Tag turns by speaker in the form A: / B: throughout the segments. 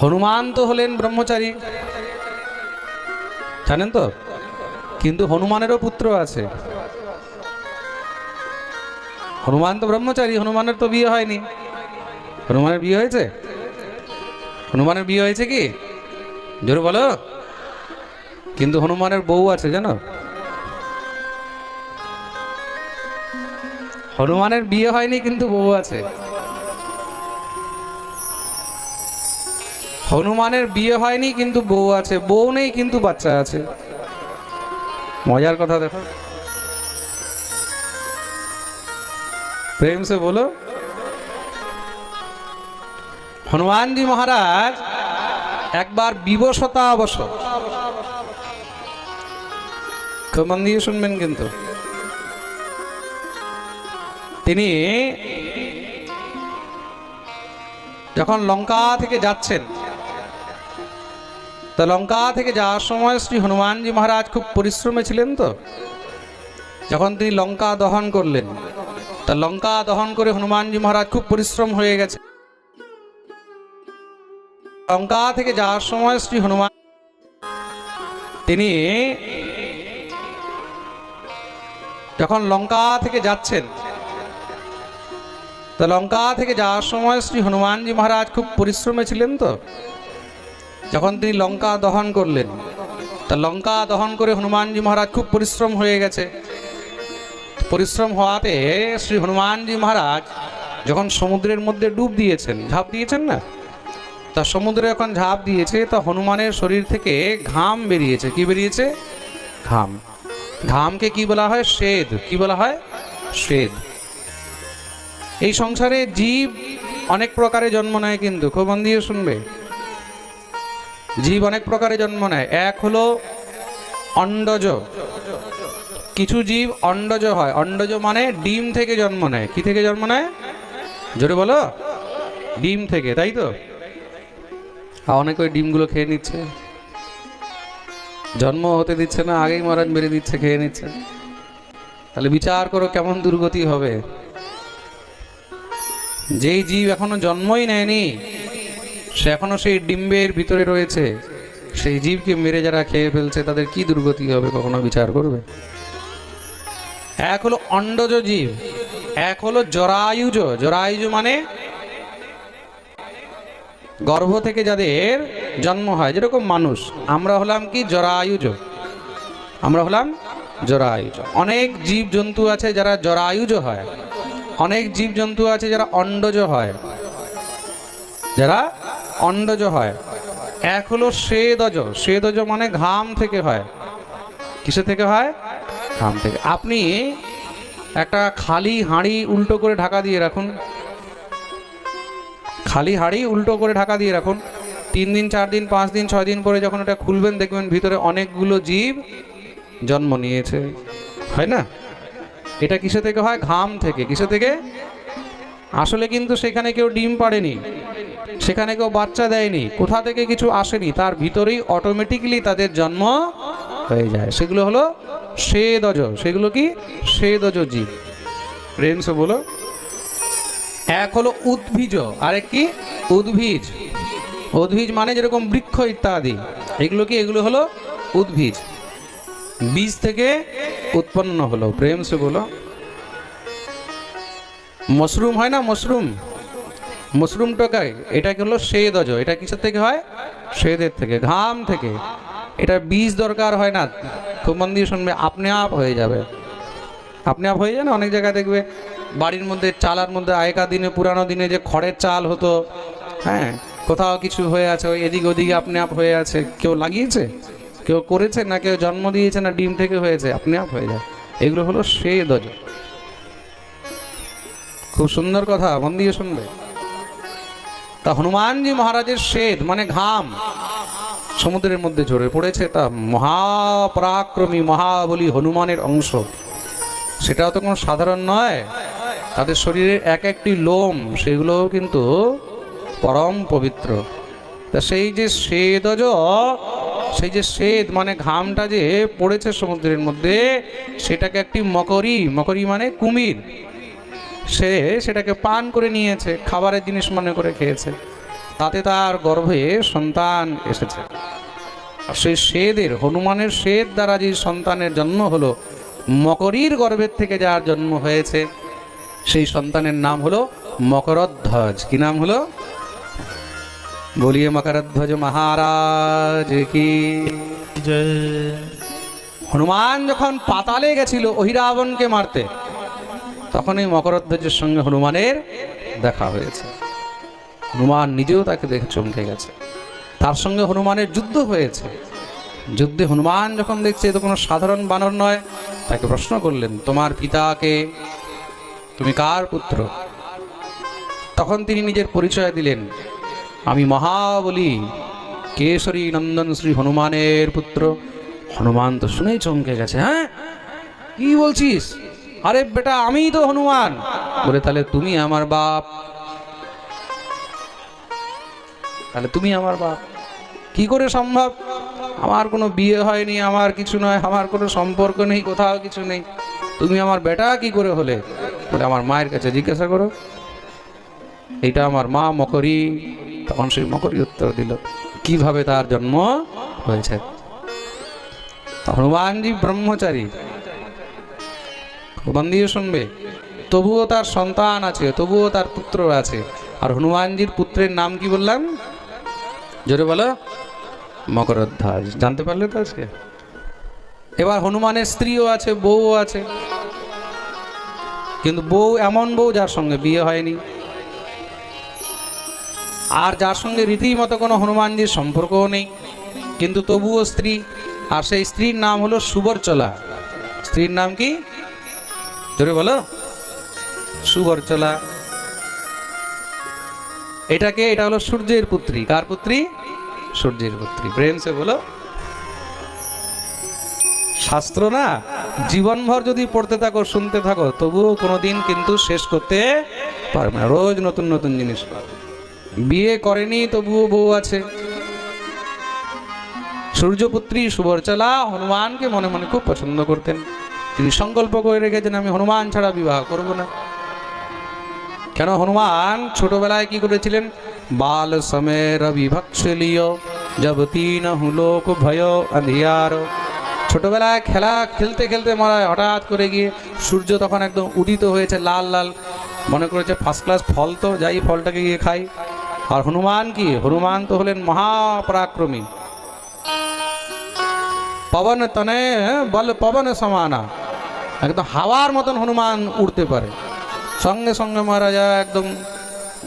A: হনুমান তো হলেন ব্রহ্মচারী। জানেন তো? কিন্তু হনুমানেরও পুত্র আছে। হনুমান তো ব্রহ্মচারী, হনুমানের তো বিয়ে হয়নি। হনুমানের বিয়ে হয়েছে? হনুমানের বিয়ে হয়েছে কি? জোরে বলো। কিন্তু হনুমানের বউ আছে, জানো? হনুমানের বিয়ে হয়নি, কিন্তু বউ আছে। হনুমানের বিয়ে হয়নি, কিন্তু বউ আছে। বউ নেই, কিন্তু বাচ্চা আছে। মজার কথা দেখো। প্রেম সে বলো। হনুমানজি মহারাজ, একবার বিবশতা অবশ্য। খুব দিয়ে শুনবেন কিন্তু। তিনি যখন লঙ্কা থেকে যাচ্ছেন তা লঙ্কা থেকে যাওয়ার সময় শ্রী হনুমানজি মহারাজ খুব পরিশ্রমে ছিলেন তো। যখন তিনি লঙ্কা দহন করলেন, তা লঙ্কা দহন করে হনুমানজি মহারাজ খুব পরিশ্রম হয়ে গেছে। লঙ্কা থেকে যাওয়ার সময় শ্রী হনুমান তিনি যখন লঙ্কা থেকে যাচ্ছেন, তা লঙ্কা থেকে যাওয়ার সময় শ্রী হনুমানজি মহারাজ খুব পরিশ্রমে ছিলেন তো। যখন তিনি লঙ্কা দহন করলেন, তা লঙ্কা দহন করে হনুমানজি মহারাজ খুব পরিশ্রম হয়ে গেছে। পরিশ্রম হওয়াতে শ্রী হনুমানজি মহারাজ যখন সমুদ্রের মধ্যে ডুব দিয়েছেন, ঝাঁপ দিয়েছেন না? তা সমুদ্রে যখন ঝাঁপ দিয়েছে, তা হনুমানের শরীর থেকে ঘাম বেরিয়েছে। কি বেরিয়েছে? ঘাম। ঘামকে কি বলা হয়? শ্বেদ কি বলা হয়? শ্বেদ এই সংসারে জীব অনেক প্রকারে জন্ম নেয় কিন্তু, খুব মন দিয়ে শুনবে। জীব অনেক প্রকারে জন্ম নেয়। এক হলো অন্ডজ। কিছু জীব অন্ডজ হয়। অন্ডজ মানে ডিম থেকে জন্ম নেয়। কি থেকে জন্ম নেয়? জোরে বলো? ডিম থেকে, তাই তো? অনেকে ওই ডিমগুলো খেয়ে নিচ্ছে। জন্ম হতে দিচ্ছে না, আগেই মহারাজ মেরে দিচ্ছে, খেয়ে নিচ্ছে। তাহলে বিচার করো কেমন দুর্গতি হবে। যেই জীব এখনও জন্মই নেয়নি সে এখনও সেই ডিম্বের ভিতরে রয়েছে। সেই জীবকে মেরে যারা খেয়ে ফেলছে, তাদের কি দুর্গতি হবে, কখনো বিচার করবে? এক হলো অন্ডজ জীব, এক হলো জরায়ুজ। জরায়ুজ মানে গর্ভ থেকে যাদের জন্ম হয়, যেরকম মানুষ, আমরা হলাম কি জরায়ুজ? আমরা হলাম জরায়ুজ। অনেক জীব জন্তু আছে যারা জরায়ুজ হয়, অনেক জীব জন্তু আছে যারা অন্ডজ হয়, যারা অন্ডজ হয়। এক হলো শ্বেদজ শ্বেদজ মানে ঘাম থেকে হয়। কিসে থেকে হয়? ঘাম থেকে। আপনি একটা খালি হাঁড়ি উল্টো করে ঢাকা দিয়ে রাখুন। খালি হাঁড়ি উল্টো করে ঢাকা দিয়ে রাখুন। তিন দিন, চার দিন, পাঁচ দিন, ছয় দিন পরে যখন এটা খুলবেন, দেখবেন ভিতরে অনেকগুলো জীব জন্ম নিয়েছে। হয় না? এটা কিসে থেকে হয়? ঘাম থেকে। কিসে থেকে? আসলে কিন্তু সেখানে কেউ ডিম পাড়েনি। সেখানে কেউ বাচ্চা দেয়নি। কোথা থেকে কিছু আসেনি তার ভিতরেই অটোমেটিক্যালি তাদের জন্ম হয়ে যায়। সেগুলো হলো শ্বেদজ সেগুলো কি? শ্বেদজ জীব। প্রেমস বলো। এক হলো উদ্ভিজ আরেক কি? উদ্ভিজ। উদ্ভিজ মানে যেরকম বৃক্ষ ইত্যাদি। এগুলো কি? এগুলো হলো উদ্ভিজ। বীজ থেকে উৎপন্ন হলো। প্রেম সে বলো। মশরুম হয় না মশরুম? মশরুম টকায়, এটা হলো? শ্বেদজ এটা কিসের থেকে হয়? শ্বেদের থেকে, ঘাম থেকে। এটা বীজ দরকার হয় না। খুব মন দিয়ে শুনবে, আপনি আপ হয়ে যাবে। আপনি আপ হয়ে যান, অনেক জায়গায় দেখবে, বাড়ির মধ্যে, চালার মধ্যে, আগেকার দিনে, পুরানো দিনে যে খড়ের চাল হতো হ্যাঁ কোথাও কিছু হয়ে আছে, ওই এদিক ওদিকে আপনি আপ হয়ে আছে। কেউ লাগিয়েছে? কেউ করেছে না, কেউ জন্ম দিয়েছে না, ডিম থেকে হয়েছে? আপনি আপ হয়ে যায় এগুলো হলো শ্বেদজ খুব সুন্দর কথা, মন দিয়ে শুনবে। তা হনুমানজি মহারাজের শ্বেদ মানে ঘাম, সমুদ্রের মধ্যে ঝরে পড়েছে। তা মহাপরাক্রমী মহাবলী হনুমানের অংশ। সেটাও তো কোনো সাধারণ নয়। তাদের শরীরের এক একটি লোম, সেগুলোও কিন্তু পরম পবিত্র। তা সেই যে শ্বেদজ সেই যে শ্বেদ মানে ঘামটা যে পড়েছে সমুদ্রের মধ্যে, সেটাকে একটি মকরি মকরি মানে কুমির। সে সেটাকে পান করে নিয়েছে খাবারের জিনিস মনে করে খেয়েছে। তাতে তার গর্ভে সন্তান এসেছে। আর সেই শ্বেদের হনুমানের শ্বেদ দ্বারা যে সন্তানের জন্ম হলো মকরীর গর্ভের থেকে যার জন্ম হয়েছে সেই সন্তানের নাম হলো মকরধ্বজ। কি নাম হলো? বলিয়ে মকরধ্বজ মহারাজ কি? হনুমান যখন পাতালে গেছিল অহিরাবণকে মারতে তখন এই মকরধ্বজের সঙ্গে হনুমানের দেখা হয়েছে। হনুমান নিজেও তাকে দেখে চমকে গেছে। তার সঙ্গে হনুমানের যুদ্ধ হয়েছে। যুদ্ধে হনুমান যখন দেখছে, এ তো কোনো সাধারণ বানর নয়, তাকে প্রশ্ন করলেন, তোমার পিতাকে তুমি কার পুত্র? তখন তিনি নিজের পরিচয় দিলেন, আমি মহাবলী কেশরী নন্দন শ্রী হনুমানের পুত্র। হনুমান তো শুনেই চমকে গেছে হ্যাঁ? কি বলছিস? আরে বেটা, আমিই তো হনুমান। বলে, তাহলে তুমি আমার বাপ। তাহলে তুমি আমার বাপ। কি করে সম্ভব? আমার কোনো বিয়ে হয়নি, আমার কিছু নয়, আমার কোনো সম্পর্ক নেই, কোথাও কিছু নেই। তুমি আমার বেটা, কি করে হলে? বলে, আমার মায়ের কাছে জিজ্ঞাসা করো। এটা আমার মা মকরি। তখন সেই মকরি উত্তর দিল, কীভাবে তার জন্ম হয়েছে? হনুমানজি ব্রহ্মচারী। দিয়ে শুনবে। তবুও তার সন্তান আছে, তবুও তার পুত্র আছে। আর হনুমানজির পুত্রের নাম কি বললাম? জোরে বলো। মকরধ্বজ। জানতে পারলে তো আজকে? এবার হনুমানের স্ত্রীও আছে, বউও আছে। কিন্তু বউ এমন বউ যার সঙ্গে বিয়ে হয়নি। আর যার সঙ্গে রীতিমতো কোনো হনুমানজির সম্পর্কও নেই। কিন্তু তবুও স্ত্রী, আর সেই স্ত্রীর নাম হলো সুবরচলা। স্ত্রীর নাম কি? জোরে বলো? সুবরচলা এটাকে, এটা হলো সূর্যের পুত্রী। কার পুত্রী? সূর্যের পুত্রী। প্রেম সে বলো। শাস্ত্র না? জীবনভর যদি পড়তে থাকো, শুনতে থাকো, তবুও কোনোদিন কিন্তু শেষ করতে পারবে না। রোজ নতুন নতুন জিনিস পাবে। বিয়ে করেনি, তবুও বউ আছে। সূর্যপুত্রী সুবরচলা হনুমানকে মনে মনে খুব পছন্দ করতেন। তিনি সংকল্প করে রেখেছেন আমি হনুমান ছাড়া বিবাহ করব না। কেন হনুমান ছোটবেলায় কি করেছিলেন? বাল সমের রবি ভক্ষলীয় জব তিন হুলোক ভয় অধিয়ার। ছোটবেলায় খেলা খেলতে খেলতে মারা হঠাৎ করে গিয়ে সূর্য তখন একদম উদিত হয়েছে, লাল লাল, মনে করেছে ফার্স্ট ক্লাস ফল তো, যাই ফলটাকে গিয়ে খাই। আর হনুমান কি? হনুমান তো হলেন মহাপরাক্রমী। পবন তনে বল পবন সমানা। একদম হাওয়ার মতন হনুমান উড়তে পারে। সঙ্গে সঙ্গে মহারাজা একদম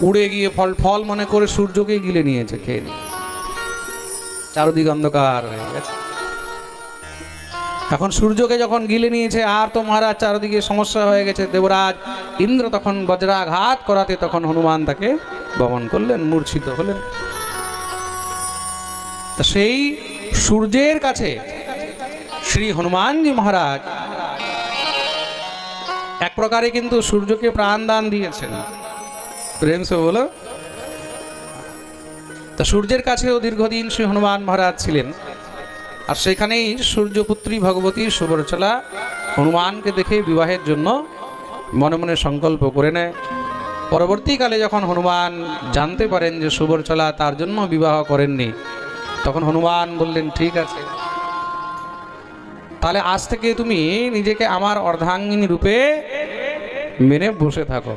A: উড়ে গিয়ে ফল ফল মনে করে সূর্যকে গিলে নিয়েছে, খেয়ে নিয়ে। চারদিক অন্ধকার হয়ে গেছে। এখন সূর্যকে যখন গিলে নিয়েছে, আর তো মহারাজ চারদিকে সমস্যা হয়ে গেছে। দেবরাজ ইন্দ্র তখন বজ্রাঘাত করাতে তখন হনুমান তাকে বমন করলেন, মূর্ছিত হলেন। সেই সূর্যের কাছে শ্রী হনুমানজি মহারাজ এক প্রকারে কিন্তু সূর্যকে প্রাণ দান দিয়েছেন প্রেম সে বলো। তা সূর্যের কাছেও দীর্ঘদিন শ্রী হনুমান মহারাজ ছিলেন। আর সেখানেই সূর্যপুত্রী ভগবতী সুবরচলা হনুমানকে দেখে বিবাহের জন্য মনে মনে সংকল্প করে নেয়। পরবর্তীকালে যখন হনুমান জানতে পারেন যে সুবরচলা তার জন্য বিবাহ করেননি তখন হনুমান বললেন ঠিক আছে। তাহলে আজ থেকে তুমি নিজেকে আমার অর্ধাঙ্গিনী রূপে মেনে বসে থাকো।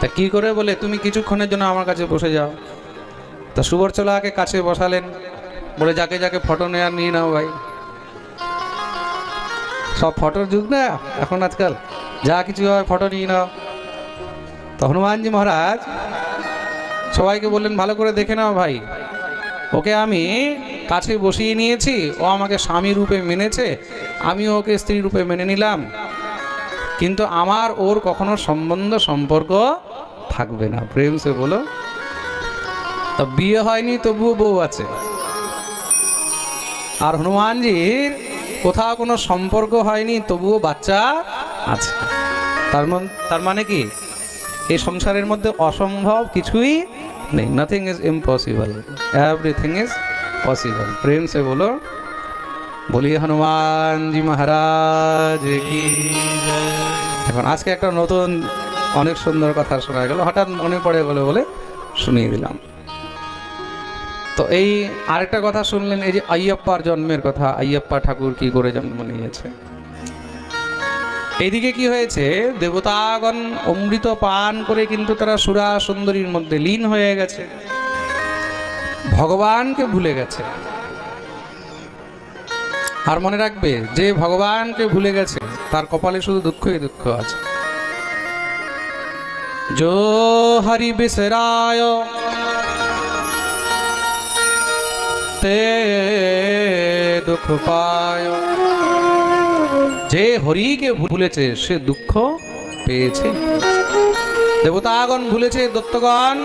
A: তা কি করে বলে? তুমি কিছুক্ষণের জন্য আমার কাছে বসে যাও। তা সুবরচলাকে কাছে বসালেন। বলে, যাকে যাকে ফটো নেওয়ার নিয়ে নাও ভাই। সব ফটোর যুগ না, এখন আজকাল। যা কিছু হয় ফটো নিয়ে নাও। তো হনুমানজি মহারাজ সবাইকে বললেন, ভালো করে দেখে নাও ভাই। ওকে আমি কাছে বসিয়ে নিয়েছি। ও আমাকে স্বামী রূপে মেনেছে। আমিও ওকে স্ত্রী রূপে মেনে নিলাম। কিন্তু আমার ওর কখনো সম্বন্ধ, সম্পর্ক থাকবে না। প্রেম সে বলো। তা বিয়ে হয়নি, তবুও বউ আছে। আর হনুমানজির কোথাও কোনো সম্পর্ক হয়নি, তবুও বাচ্চা আছে। তার তার মানে কি? এই সংসারের মধ্যে অসম্ভব কিছুই নেই nothing is impossible everything is possible প্রেম সে বলো বলি হনুমানজি মহারাজ এখন আজকে একটা নতুন, অনেক সুন্দর কথা শোনা গেল। হঠাৎ মনে পড়ে গেলো বলে শুনিয়ে দিলাম। তো এই আরেকটা কথা শুনলেন, এই যে আইয়াপ্পার জন্মের কথা, আইয়াপ্পা ঠাকুর কি করে জন্ম নিয়েছে? এদিকে কি হয়েছে? দেবতাগণ অমৃত পান করে কিন্তু তারা সুরা সুন্দরীর মধ্যে লীন হয়ে গেছে। ভগবানকে ভুলে গেছে। আর মনে রাখবে, যে ভগবানকে ভুলে গেছে, তার কপালে শুধু দুঃখই দুঃখ আছে। জো হরি বিসরায়, তে দুঃখ পায়। যে হরিকে ভুলেছে, সে দুঃখ পেয়েছে। দেবতাগণ ভুলেছে দত্তগণ,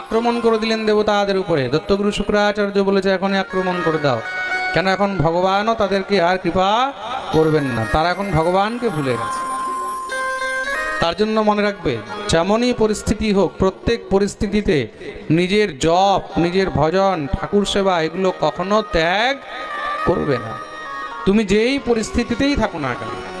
A: আক্রমণ করে দিলেন দেবতাদের উপরে। দত্তগুরু শুক্রাচার্য বলেছে, এখনই আক্রমণ করে দাও। কেন এখন ভগবানও তাদেরকে আর কৃপা করবেন না। তারা এখন ভগবানকে ভুলে গেছে। তার জন্য মনে রাখবে, যেমনই পরিস্থিতি হোক, প্রত্যেক পরিস্থিতিতে নিজের জপ, নিজের ভজন, ঠাকুর সেবা, এগুলো কখনো ত্যাগ করবে না। তুমি যেই পরিস্থিতিতেই থাকো না কেন?